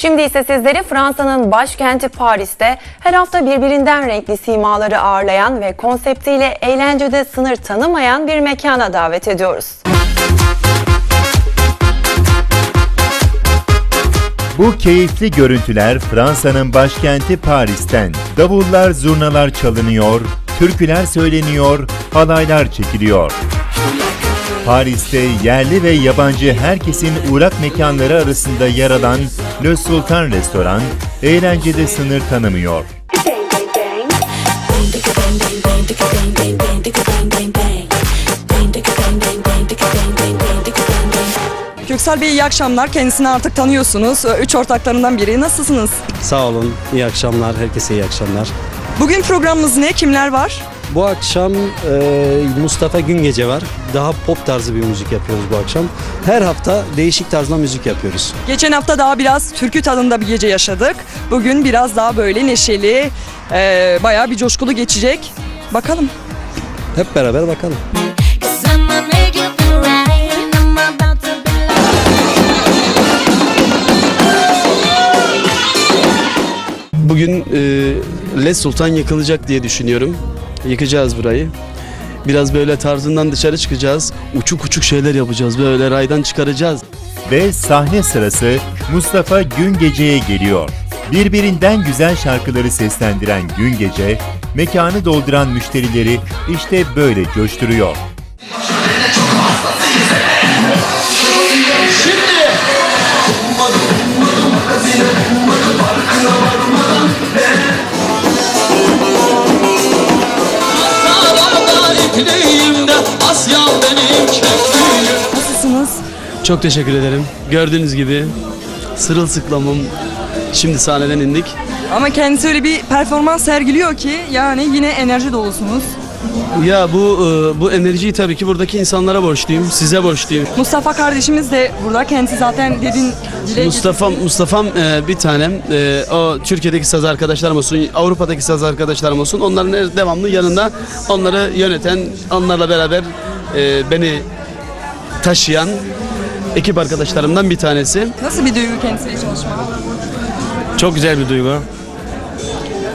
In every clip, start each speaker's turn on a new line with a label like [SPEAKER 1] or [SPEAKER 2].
[SPEAKER 1] Şimdi ise sizleri Fransa'nın başkenti Paris'te her hafta birbirinden renkli simaları ağırlayan ve konseptiyle eğlencede sınır tanımayan bir mekana davet ediyoruz.
[SPEAKER 2] Bu keyifli görüntüler Fransa'nın başkenti Paris'ten. Davullar, zurnalar çalınıyor, türküler söyleniyor, halaylar çekiliyor. Paris'te yerli ve yabancı herkesin uğrak mekanları arasında yer alan Le Sultan Restoran, eğlencede sınır tanımıyor.
[SPEAKER 3] Köksal Bey iyi akşamlar. Kendisini artık tanıyorsunuz. Ee, Üç ortaklarından biri. Nasılsınız?
[SPEAKER 4] Sağ olun. İyi akşamlar. Herkese iyi akşamlar.
[SPEAKER 3] Bugün programımız ne? Kimler var?
[SPEAKER 4] Bu akşam e, Mustafa Güngece var. Daha pop tarzı bir müzik yapıyoruz bu akşam. Her hafta değişik tarzda müzik yapıyoruz.
[SPEAKER 3] Geçen hafta daha biraz türkü tadında bir gece yaşadık. Bugün biraz daha böyle neşeli, e, bayağı bir coşkulu geçecek. Bakalım.
[SPEAKER 4] Hep beraber bakalım. Bugün e, Les Sultan yıkılacak diye düşünüyorum. Yıkacağız burayı. Biraz böyle tarzından dışarı çıkacağız. Uçuk uçuk şeyler yapacağız. Böyle raydan çıkaracağız.
[SPEAKER 2] Ve sahne sırası Mustafa Güngece'ye geliyor. Birbirinden güzel şarkıları seslendiren Güngece, mekanı dolduran müşterileri işte böyle coşturuyor.
[SPEAKER 4] Çok teşekkür ederim. Gördüğünüz gibi sırılsıklamım. Şimdi sahneden indik.
[SPEAKER 3] Ama kendisi öyle bir performans sergiliyor ki yani yine enerji dolusunuz.
[SPEAKER 4] Ya bu e, bu enerjiyi tabii ki buradaki insanlara borçluyum. Size borçluyum.
[SPEAKER 3] Mustafa kardeşimiz de burada. Kendisi zaten dedin dile
[SPEAKER 4] Mustafa Mustafa'm e, bir tanem. E, o Türkiye'deki saz arkadaşlarım olsun, Avrupa'daki saz arkadaşlarım olsun. Onların her- devamlı yanında onları yöneten, onlarla beraber e, beni taşıyan ekip arkadaşlarımdan bir tanesi.
[SPEAKER 3] Nasıl bir duygu kendisiyle çalışmak?
[SPEAKER 5] Çok güzel bir duygu.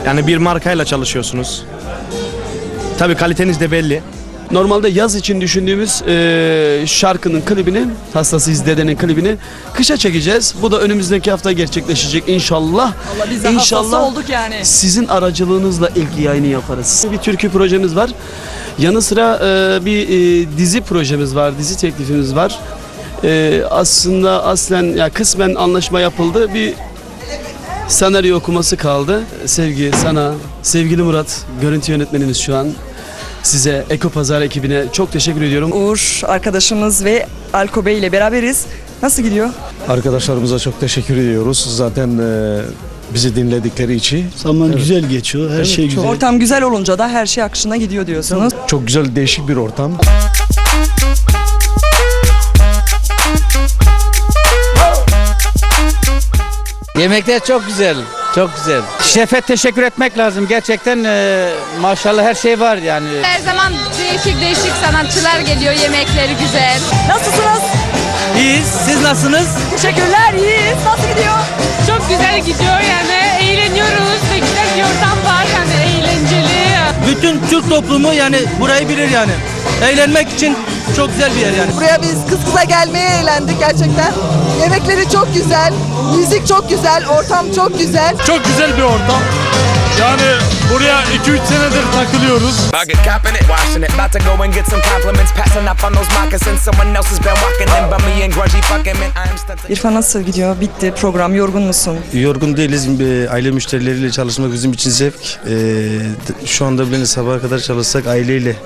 [SPEAKER 5] Yani bir markayla çalışıyorsunuz. Tabii kaliteniz de belli.
[SPEAKER 4] Normalde yaz için düşündüğümüz e, şarkının klibini, Hastasıyız Dede'nin klibini kışa çekeceğiz. Bu da önümüzdeki hafta gerçekleşecek inşallah.
[SPEAKER 3] Valla biz de hastası olduk yani.
[SPEAKER 4] Sizin aracılığınızla ilk yayını yaparız. Bir türkü projemiz var. Yanı sıra e, bir e, dizi projemiz var, dizi teklifimiz var. E, aslında aslen ya kısmen anlaşma yapıldı. Bir senaryo okuması kaldı. Sevgi sana, sevgili Murat, görüntü yönetmenimiz şu an. Size Eko Pazar ekibine çok teşekkür ediyorum.
[SPEAKER 3] Uğur arkadaşımız ve Alko Bey ile beraberiz. Nasıl gidiyor?
[SPEAKER 6] Arkadaşlarımıza çok teşekkür ediyoruz. Zaten e, bizi dinledikleri için.
[SPEAKER 7] Zaman güzel geçiyor. Her şey güzel.
[SPEAKER 3] Ortam güzel olunca da her şey akışına gidiyor diyorsunuz.
[SPEAKER 6] Çok güzel, değişik bir ortam.
[SPEAKER 8] Yemekler çok güzel. Çok güzel. Şefe teşekkür etmek lazım. Gerçekten e, maşallah her şey var yani.
[SPEAKER 9] Her zaman değişik değişik sanatçılar geliyor, yemekleri güzel.
[SPEAKER 3] Nasılsınız?
[SPEAKER 8] İyiyiz. Siz nasılsınız?
[SPEAKER 3] Teşekkürler, iyiyiz. Nasıl gidiyor?
[SPEAKER 9] Çok güzel gidiyor yani eğleniyoruz ve güzel bir ortam var yani eğlenceli.
[SPEAKER 8] Bütün Türk toplumu yani burayı bilir yani. Eğlenmek için çok güzel bir yer yani.
[SPEAKER 3] Buraya biz kız kıza gelmeye eğlendik gerçekten. Yemekleri çok güzel, müzik çok güzel, ortam çok güzel.
[SPEAKER 5] Çok güzel bir ortam. Yani buraya 2-3 senedir takılıyoruz.
[SPEAKER 3] İrfan nasıl gidiyor? Bitti program. Yorgun musun?
[SPEAKER 6] Yorgun değiliz. E, Aile müşterileriyle çalışmak bizim için zevk. E, şu anda bile sabaha kadar çalışsak aileyle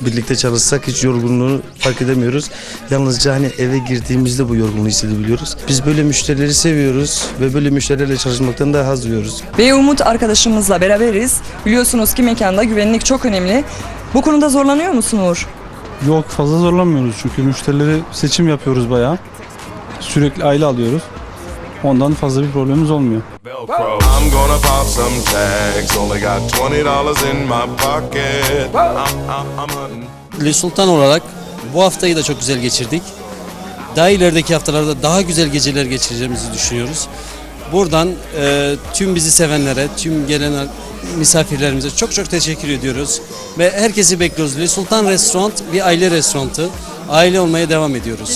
[SPEAKER 6] birlikte çalışsak hiç yorgunluğu fark edemiyoruz. Yalnızca hani eve girdiğimizde bu yorgunluğu hissedebiliyoruz. Biz böyle müşterileri seviyoruz ve böyle müşterilerle çalışmaktan da haz duyuyoruz.
[SPEAKER 3] Ve Umut arkadaşımızla beraberiz. Biliyorsunuz ki mekanda güvenlik çok önemli. Bu konuda zorlanıyor musun Uğur?
[SPEAKER 7] Yok fazla zorlanmıyoruz çünkü müşterileri seçim yapıyoruz bayağı. Sürekli aile alıyoruz. Ondan fazla bir problemimiz olmuyor.
[SPEAKER 10] I'm gonna pop some tags Only got $20 in my pocket I'm, I'm, I'm hunting
[SPEAKER 8] Le Sultan olarak bu haftayı da çok güzel geçirdik. Daha ilerideki haftalarda daha güzel geceler geçireceğimizi düşünüyoruz.
[SPEAKER 11] Buradan e, tüm bizi sevenlere, tüm gelen misafirlerimize çok çok teşekkür ediyoruz. Ve herkesi bekliyoruz. Le Sultan Restoran bir aile restoranı. Aile olmaya devam ediyoruz.